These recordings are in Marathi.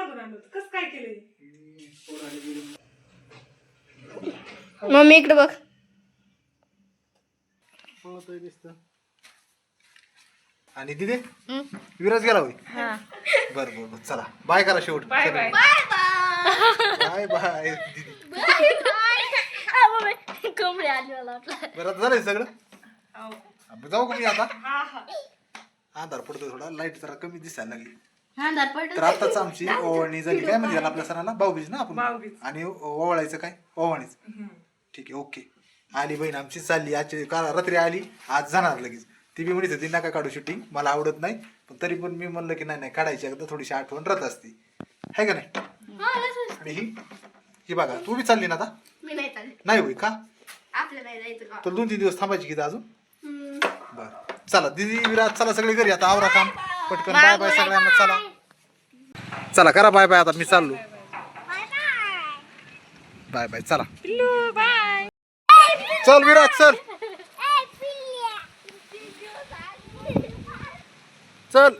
बांधून आणलं होतं? कसं काय केलंय? मम्मी इकडे बघ. पळतोय दिसतं. आणि दिदे विराज गेला होय? बर बर बर. चला बाय करा शेवट. Bye bye. बाय बाय दिदी. कोंबडी आली मला वाटलं. बरं आता झालंय सगळं? अहो. आपण जाऊ का मी आता? हा हा. आधार पडतोय थोडा. लाइट जरा कमी दिसायला लागली. हा तर आताच आमची ओवाळणी झाली. काय म्हणजे आपल्या सणाला? भाऊबीज ना आपण? भाऊबीज. आणि ओवाळायचं काय? ओवाळीच ठीक आहे ओके. आली बहीण आमची चालली. आजची काल रात्री आली. आज जाणार लगेच. ती बी म्हणत होती नका काढू शूटिंग मला आवडत नाही. पण तरी पण मी म्हणलं की नाही नाही काढायची एकदा. थोडीशी आठवण राहत असते. आहे का नाही? आणि ही ही बघा तू बी चालली ना आता? मी नाही चालले. नाही होय का? नाही जायचं तर दोन तीन दिवस थांबायची इथं अजून? बर. चला दिदी विराज चला सगळे घरी. आता आवरा काम. पटकन बाय बाय सगळ्यांना. चला. चला करा बाय बाय आता मी चाललो. बाय बाय चला. चल विराज चल. चल.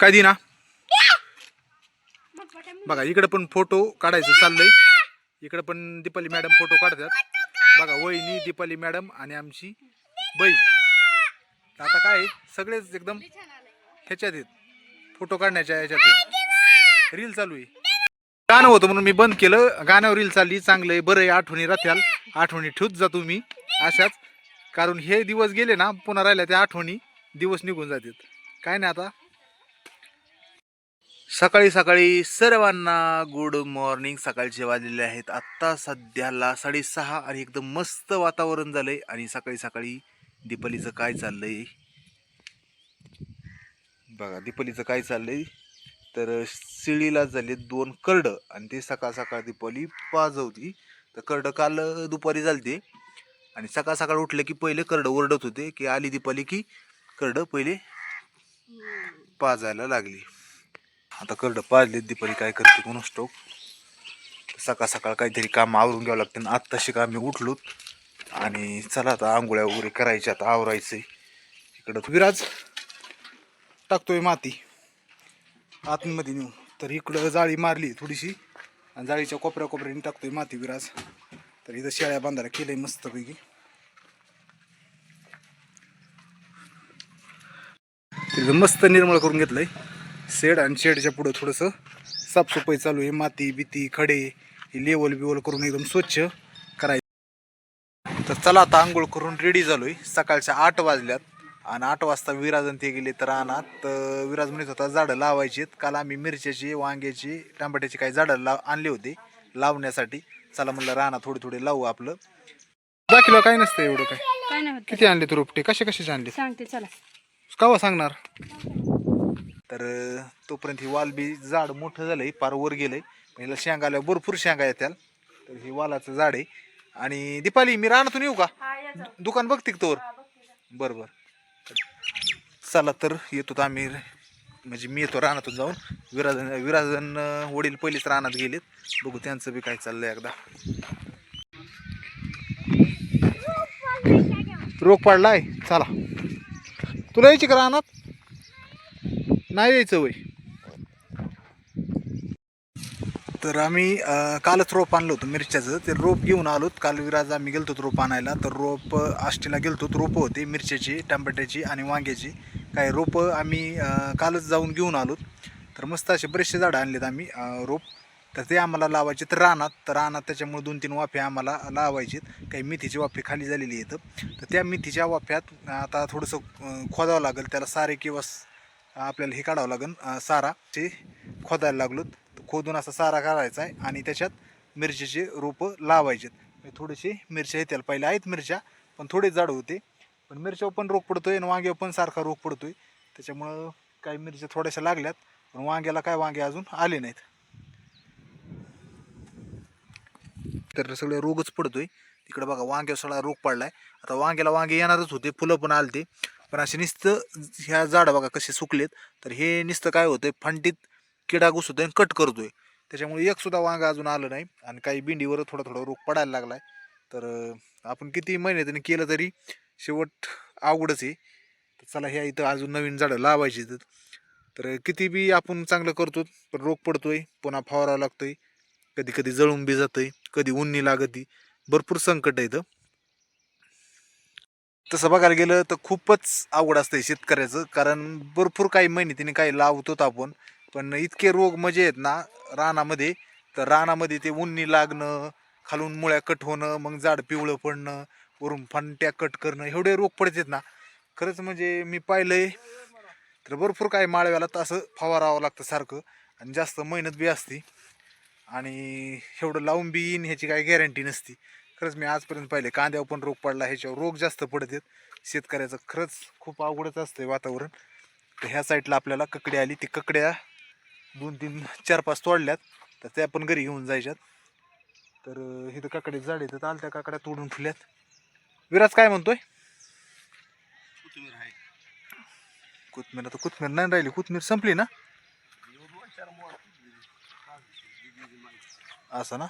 काय दिना? बघा इकडे पण फोटो काढायचं चाललंय. इकडे पण दीपाली मॅडम फोटो काढतात. बघा वहिनी दीपाली मॅडम आणि आमची बहीण. आता काय आहे, सगळेच एकदम ह्याच्यात आहेत फोटो काढण्याच्या ह्याच्यात रील चालू आहे. गाणं होतं म्हणून मी बंद केलं. गाण्यावर रील चालली चांगलं आहे. बरं आहे आठवणी राहत्याल. आठवणी ठेवत जा तुम्ही. अशाच. कारण हे दिवस गेले ना पुन्हा राहिल्या त्या आठवणी दिवस निघून जातात. काय नाही आता. सकाळी सकाळी सर्वांना गुड मॉर्निंग सकाळचे वाजलेले आहेत आत्ता सध्याला साडेसहा आणि एकदम मस्त वातावरण झालंय. आणि सकाळी सकाळी दीपालीचं काय चाललंय? बघा दीपालीचं काय चाललंय? तर शिळीला झाले दोन करड आणि ते सकाळ सकाळ दीपावली पाजवती. तर करड काल दुपारी झालते. आणि सकाळ सकाळ उठले की पहिले करड ओरडत होते की आली दीपाली की करड पहिले पाजायला लागली. आता करड पाजले दीपाली काय करते कोण असतो? सकाळ सकाळ काहीतरी काम आवरून घ्यावं लागतं आणि आत्ताशी का आम्ही उठलोत आणि चला आता आंघोळ्या वगैरे करायच्या आता आवरायचंय. इकडं विराज. टाकतोय माती. आतमध्ये नेऊन. तर इकडं जाळी मारली थोडीशी. आणि जाळीच्या कोपऱ्या कोपऱ्याने टाकतोय माती विराज. तर इथं शेळ्या बांधायला केलंय मस्तपैकी. तिथं मस्त निर्मळ करून घेतलंय. शेड आणि शेडच्या पुढं थोडंसं साफसफाई चालू आहे. माती बिती खडे हे लेवल बिवल करून एकदम स्वच्छ करायचं. तर चला आता आंघोळ करून रेडी झालोय. सकाळच्या आठ वाजल्यात. आणि आठ वाजता विराज आणि ते गेले तर रानात तर विराज म्हणत होता झाडं लावायची काल आम्ही मिरच्याची वांग्याची टमाट्याची काही झाडं लाव आणले होते लावण्यासाठी. चला म्हणलं रानात थोडे थोडे लावू आपलं. बाकीला काय नसतं एवढं काय काय नाही होत. किती आणले तू रोपटे कसे कशाचे आणले? सांगते चला. कावा सांगणार? तर अं, तोपर्यंत ही वाल बी झाड मोठं झालंय पार वर गेलंय. पण हिला शेंगा आल्या भरपूर शेंगा येत्याल. तर ही वालाचं झाड आहे. आणि दीपाली मी रानातून येऊ का? दुकान बघते का तोवर? बरं बरं. चला तर येतो तर आम्ही म्हणजे मी येतो रानातून जाऊन. विराजन विराजन वडील पहिलेच रानात गेलेत. बघू त्यांचं बी काय चाललंय एकदा. रोग पडलाय? चला. तुला यायची का रानात? नाही यायचं वय. तर आम्ही कालच रोप आणलं होतं मिरच्याचं. ते रोप घेऊन आलोत काल विराज आम्ही गेलतो रोप आणायला. तर रोप आष्टीला गेलतो रोपं होते मिरच्याची टमाट्याची आणि वांग्याची. काय रोपं आम्ही कालच जाऊन घेऊन आलोत तर मस्त असे बरेचसे झाडं आणलेत आम्ही रोप. तर ते आम्हाला लावायचे तर रानात तर रानात त्याच्यामुळे दोन तीन वाफे आम्हाला लावायचेत. काही मेथीची वाफे खाली झालेली आहेत. तर त्या मेथीच्या वाफ्यात आता थोडंसं खोदावं लागेल. त्याला सारे किंवा आपल्याला हे काढावं लागेल सारा. ते खोदायला लागलो. तर खोदून असा सारा काढायचा आहे आणि त्याच्यात मिरचीचे रोपं लावायचेत. म्हणजे थोडेसे मिरच्या येतील पहिले आहेत मिरच्या पण थोडे जाड होते. पण मिरच्यावर पण रोग पडतोय आणि वांग्यावर पण सारखा रोग पडतोय. त्याच्यामुळं काही मिरच्या थोड्याशा लागल्यात पण वांग्याला काय वांगे अजून आले नाहीत. तर सगळे रोगच पडतोय. तिकडे बघा वांग्यावर सगळा रोग पडलाय. आता वांग्याला वांगे येणारच होते फुलं पण आलते. पण असे नुसतं ह्या झाडं बघा कसे सुकलेत. तर हे नुसतं काय होतंय फांटीत किडा घुसतोय आणि कट करतोय. त्याच्यामुळे एक सुद्धा वांगा अजून आलं नाही आणि काही बिंडीवर थोडा थोडा रोग पडायला लागलाय. तर आपण किती महिन्यात केलं तरी शेवट अवघडच आहे. तर चला ह्या इथं अजून नवीन झाडं लावायची इथं तर किती बी आपण चांगलं करतो पण रोग पडतोय पुन्हा फवारावं लागतोय. कधी कधी जळून बी जातंय कधी उन्नी लागती. भरपूर संकट आहे इथं. तसं बघायला गेलं तर खूपच आवड असतंय शेतकऱ्याचं. कारण भरपूर काही मेहनतीने काही लावतो आपण. पण इतके रोग म्हणजे आहेत ना रानामध्ये. तर रानामध्ये ते उन्नी लागणं खालून मुळ्या कट होणं मग झाड पिवळं पडणं वरून फांट्या कट करणं एवढे रोग पडतात ना. खरंच म्हणजे मी पाहिलंय. तर भरपूर काही माळव्याला तर असं फवारावं लागतं सारखं. आणि जास्त मेहनत बी असते. आणि एवढं लावून बी येईन ह्याची काही गॅरंटी नसती. खरंच मी आजपर्यंत पाहिले कांद्यावर पण रोग पडला ह्याच्यावर रोग जास्त पडतात. शेतकऱ्याचं खरंच खूप अवघडच असतंय वातावरण. तर ह्या साईडला आपल्याला ककड्या आली. ती ककड्या दोन तीन चार पाच तोडल्यात. तर त्या पण घरी घेऊन जायच्यात. तर हे इथं काकडे झाड येतात. आल त्या काकड्या तोडून फुल्यात विराज काय म्हणतोय? कोथमीर आता कोथमीर नाही राहिली. कोथमीर संपली ना? असं ना?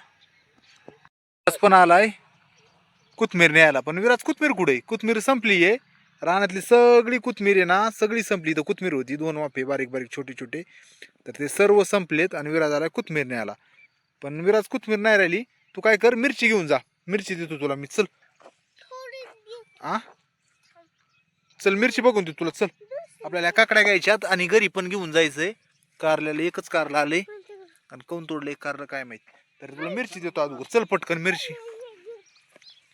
विराज पण आलाय. कोथमीर न्यायला पण विराज कोथमीर कुठे कोथमीर संपली आहे. रानातली सगळी कोथमीर आहे ना सगळी संपली. तर कोथमीर होती. दोन वाफे बारीक बारीक छोटे छोटे. तर ते सर्व संपलेत आणि विराज आला कोथमीर न्यायला पण विराज कोथमीर नाही राहिली. तू काय कर मिरची घेऊन जा. मिरची देतो तुला मी. चल. आ? चल मिरची बघून देतो तुला. चल. आपल्याला काकड्या घ्यायच्यात आणि घरी पण घेऊन जायचंय. कारल्याला एकच कारला आले आणि कोण तोडले कारलं काय माहीत. तर तुला मिरची देतो अगोदर. चल पटकन मिरची.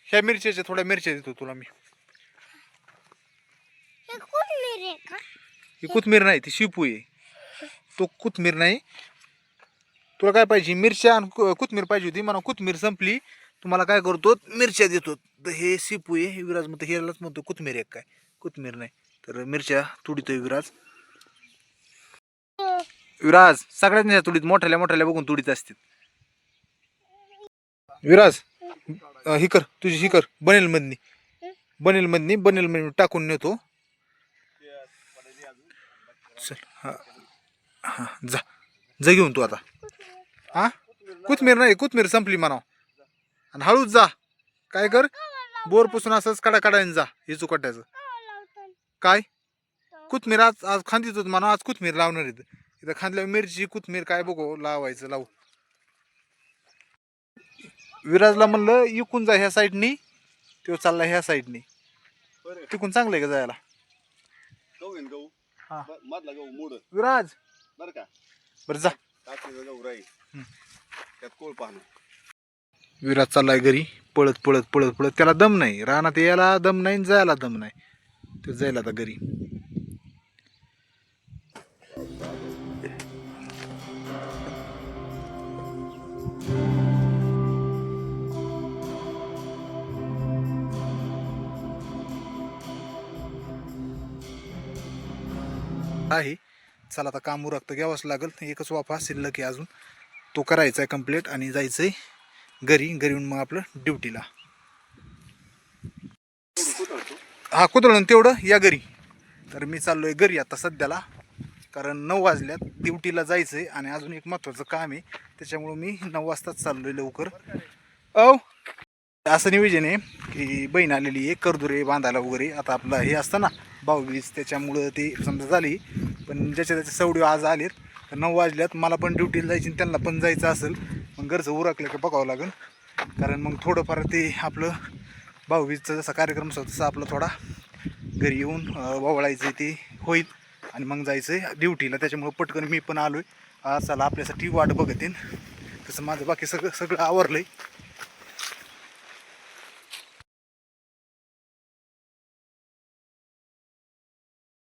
ह्या मिरच्याच्या थोड्या मिरच्या देतो तुला मी. ही कोथमीर नाही ती शिपू आहे. तो कोथमीर नाही. तुला काय पाहिजे? मिरच्या आणि कोथमीर पाहिजे होती. म्हणा कोथमीर संपली. तुम्हाला काय करतो मिरच्या देतो. तर हे शिपू आहे हे विराज म्हणतो ह्यालाच म्हणतो कोथमीर एक काय? कोथमीर नाही. तर मिरच्या तुडीतो विराज. विराज सगळ्यात नाही तुडीत मोठ्याल्या मोठ्याल्या बघून तुडीत असतील. विराज ही कर तुझी ही कर बनेल मधनी. बनेल मधनी बनेल मधनी टाकून नेतो. चल हा हा जा. जा घेऊन तू आता. हा? कोथमीर नाही कोथमीर संपली म्हणाव. आणि हळूच जा. काय कर? बोरपासून असंच कडा काढायला जा. हे चुकट्याचं काय? कोथमीर आज आज खांदीत होत म्हणा. आज कोथमीर लावणार इथं इथं खांदल्यावर मिरची कोथमीर काय बघू. लावायचं लावू. विराजला म्हणलं इकून जा ह्या साईडनी. तो चालला ह्या साईडनी. तिकून चांगलं आहे का जायला? गहू आहे ना गहू? हा. ब- मधला गहू मोड. विराज! बरं का? बरं जा. टाकलेला गहू राहील. त्यात कोळ पाहणं. विराज चाललाय घरी पळत पळत पळत पळत. त्याला दम नाही. रानात यायला दम नाही जायला दम नाही. तो जायला आता घरी. आहे. चला आता काम उरकतं घ्यावंच लागेल. एकच वाफा शिल्लक आहे अजून. तो करायचा आहे कंप्लीट आणि जायचं आहे घरी घरी येऊन मग आपलं ड्युटीला. हा कुदळून तेवढं या घरी. तर मी चाललोय घरी आता सध्याला. कारण नऊ वाजल्यात ड्युटीला जायचं आहे आणि अजून एक महत्त्वाचं काम आहे. त्याच्यामुळं मी नऊ वाजताच चाललोय लवकर. औ असं नियोजन आहे की बहीण आलेली आहे करदुरे बांधायला वगैरे. आता आपलं हे असतं ना भाऊबीज त्याच्यामुळं ते समजा झाली. पण ज्याच्या त्याच्या सवडी आज आलेत. तर नऊ वाजल्यात मला पण ड्युटीला जायची आणि त्यांना पण जायचं असेल. मग घरचं उरकलं का बघावं लागेल. कारण मग थोडंफार ते आपलं भाऊबीजचा जसा कार्यक्रम असतो तसा आपला थोडा घरी येऊन वावळायचं ते होईल आणि मग जायचं आहे ड्युटीला. त्याच्यामुळं पटकन मी पण आलो आहे आज चला आपल्यासाठी वाट बघत तसं माझं बाकी सगळं सगळं आवरलं आहे